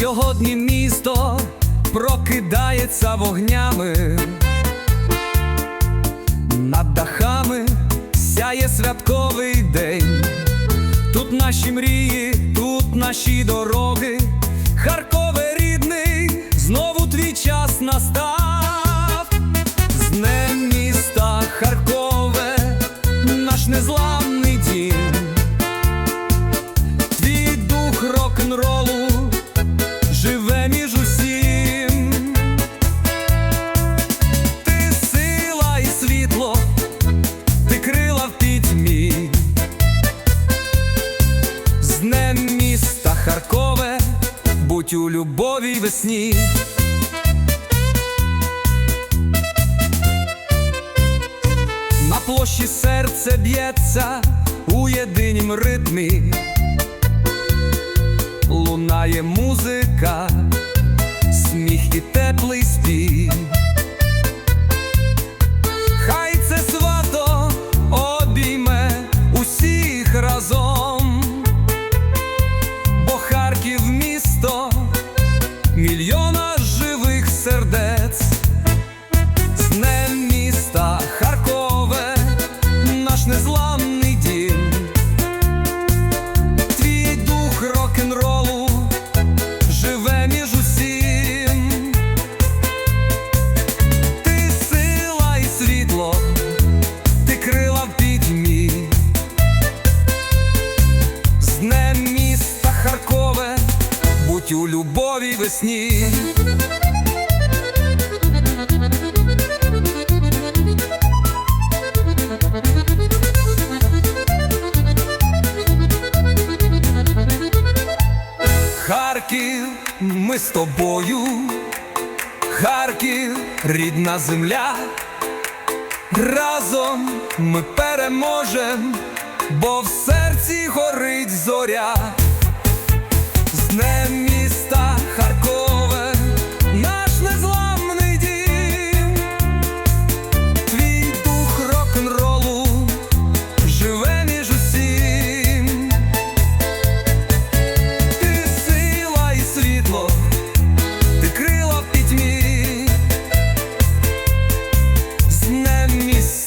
Сьогодні місто прокидається вогнями, над дахами сяє святковий день, тут наші мрії, тут наші дороги, Харкове рідний, знову твій час настав. Любові й весні. На площі серце б'ється у єдинім ритмі, лунає музика, сміх і теплий у любові весні. Харків, ми з тобою, Харків, рідна земля, разом ми переможем, бо в серці горить зоря, з днем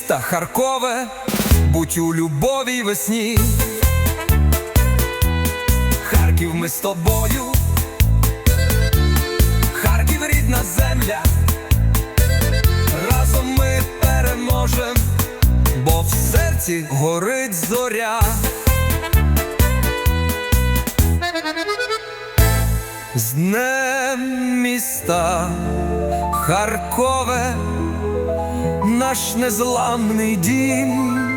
міста Харкове, будь у любові весні. Харків ми з тобою, Харків рідна земля, разом ми переможем, бо в серці горить зоря. З днем міста Харкове, наш незламний дім,